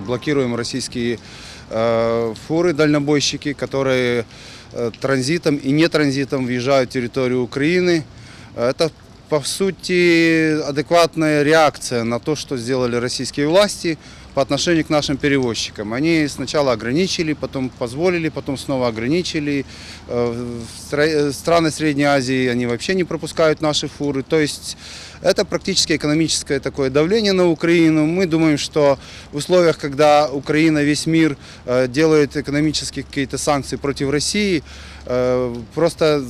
Блокируем российские э, фуры, дальнобойщики, которые э, транзитом и не транзитом въезжают в территорию Украины. Это, по сути, адекватная реакция на то, что сделали российские власти по отношению к нашим перевозчикам. Они сначала ограничили, потом позволили, потом снова ограничили. Э, э, Страны Средней Азии, они вообще не пропускают наши фуры. То есть это практически экономическое такое давление на Украину. Мы думаем, что в условиях, когда Украина, весь мир э, делает экономические какие-то санкции против России, просто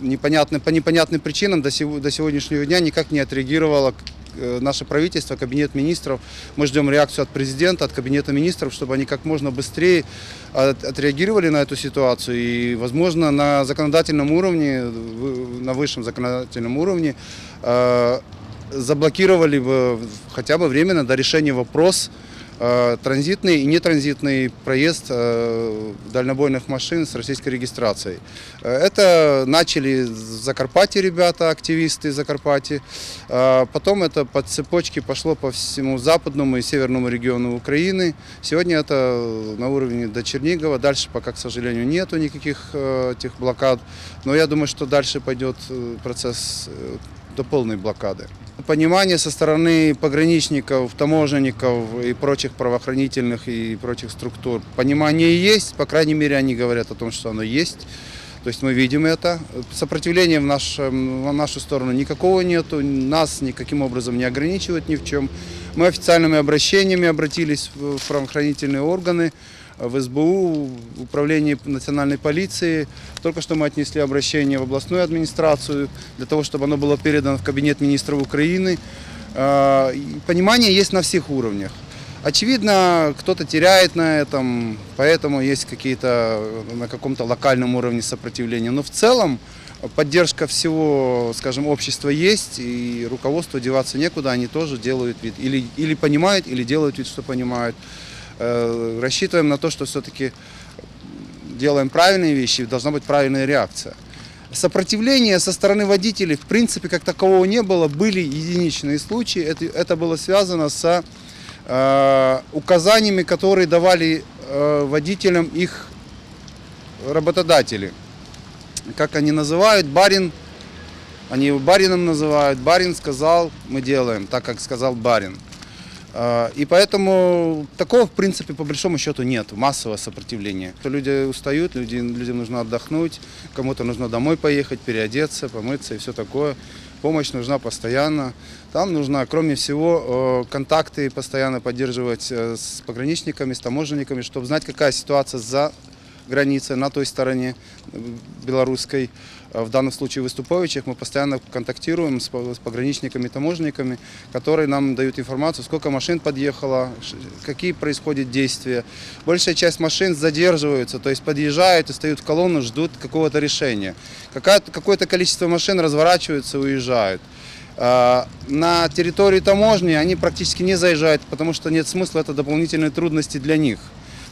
непонятно, по непонятным причинам до, сего- до сегодняшнего дня никак не отреагировало э, наше правительство, кабинет министров. Мы ждем реакцию от президента, от кабинета министров, чтобы они как можно быстрее от- отреагировали на эту ситуацию и, возможно, на законодательном уровне, на высшем законодательном уровне э, заблокировали бы хотя бы временно до решения вопрос э, транзитный и нетранзитный проезд э, дальнобойных машин с российской регистрацией. Э, Это начали в Закарпатье ребята, активисты. Э, Потом это по цепочке пошло по всему западному и северному региону Украины. Сегодня это на уровне до Чернигова. Дальше пока, к сожалению, нету никаких э, этих блокад. Но я думаю, что дальше пойдет э, процесс э, до полной блокады. Понимание со стороны пограничников, таможенников и прочих правоохранительных и прочих структур. Понимание есть, по крайней мере, они говорят о том, что оно есть. То есть мы видим это. Сопротивления в, нашем, в нашу сторону никакого нету, нас никаким образом не ограничивают ни в чем. Мы официальными обращениями обратились в правоохранительные органы, в СБУ, в управление национальной полиции. Только что мы отнесли обращение в областную администрацию для того, чтобы оно было передано в кабинет министров Украины. И Понимание есть на всех уровнях. Очевидно, кто-то теряет на этом, поэтому есть какие-то э, на каком-то локальном уровне сопротивления. Но в целом поддержка всего, скажем, общества есть, и руководству деваться некуда, они тоже делают вид, или, или понимают, или делают вид, что понимают. Э, Рассчитываем на то, что все-таки делаем правильные вещи, должна быть правильная реакция. Сопротивления со стороны водителей, в принципе, как такового не было. Были единичные случаи. Это, это было связано с э, указаниями, которые давали э, водителям их работодатели. Как они называют, барин, они его барином называют. Барин сказал, мы делаем, так как сказал барин. Э, И поэтому такого, в принципе, по большому счету нет, массового сопротивления. Люди устают, люди, людям нужно отдохнуть, кому-то нужно домой поехать, переодеться, помыться и все такое. Помощь нужна постоянно. Там нужно, кроме всего, э, контакты постоянно поддерживать э, с пограничниками, с таможенниками, чтобы знать, какая ситуация за границей, на той стороне э, белорусской. Э, В данном случае в Выступовичах мы постоянно контактируем с по- с пограничниками, таможенниками, которые нам дают информацию, сколько машин подъехало, какие происходят действия. Большая часть машин задерживаются, то есть подъезжают и стоят в колонну, ждут какого-то решения. Какое-то количество машин разворачиваются уезжают. А, На территории таможни они практически не заезжают, потому что нет смысла, это дополнительные трудности для них.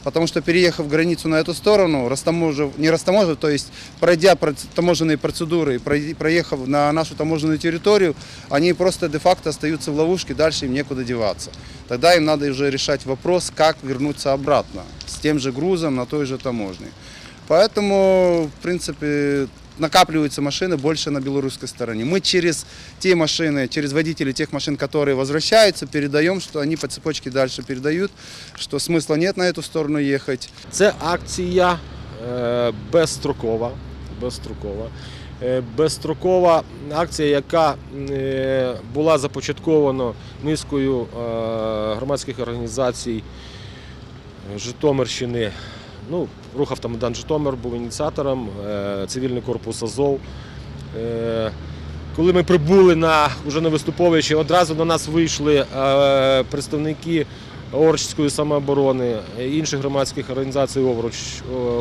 Потому что переехав границу на эту сторону, растаможив, не растаможив, то есть пройдя таможенные процедуры, проехав на нашу таможенную территорию, они просто де-факто остаются в ловушке, дальше им некуда деваться. Тогда им надо уже решать вопрос, как вернуться обратно с тем же грузом на той же таможне. Поэтому, в принципе, накапливаются машины больше на белорусской стороне. Мы через те машины, через водителей тех машин, которые возвращаются, передаем, что они по цепочке дальше передают, что смысла нет на эту сторону ехать. Це акція е, безстрокова. Безстрокова. Е, Безстрокова акція, яка е, була започаткована низкою е, громадських організацій Житомирщини. Ну, рух Автомайдан Житомир був ініціатором, е, цивільний корпус Азов. Е, Коли ми прибули на уже на виступовичі, одразу до нас вийшли е, представники Орчської самооборони, інших громадських організацій Овруч,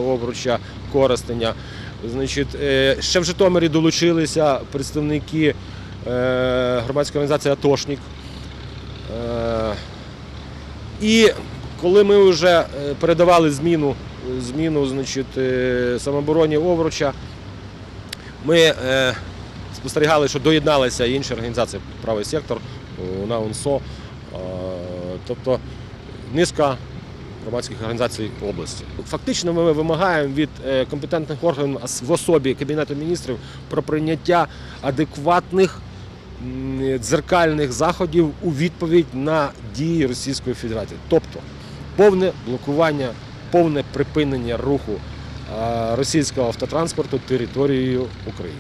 Овруча, Коростеня. Значить, ще в Житомирі долучилися представники громадської організації Атошник. І коли ми вже е, передавали зміну, зміну значить, е, самообороні Овруча, ми е, спостерігали, що доєдналися і інші організації правий сектор, УНА УНСО. Тобто низка громадських організацій області. Фактично, ми вимагаємо від компетентних органів в особі Кабінету міністрів про прийняття адекватних дзеркальних заходів у відповідь на дії Російської Федерації, тобто повне блокування, повне припинення руху е, російського автотранспорту територією України.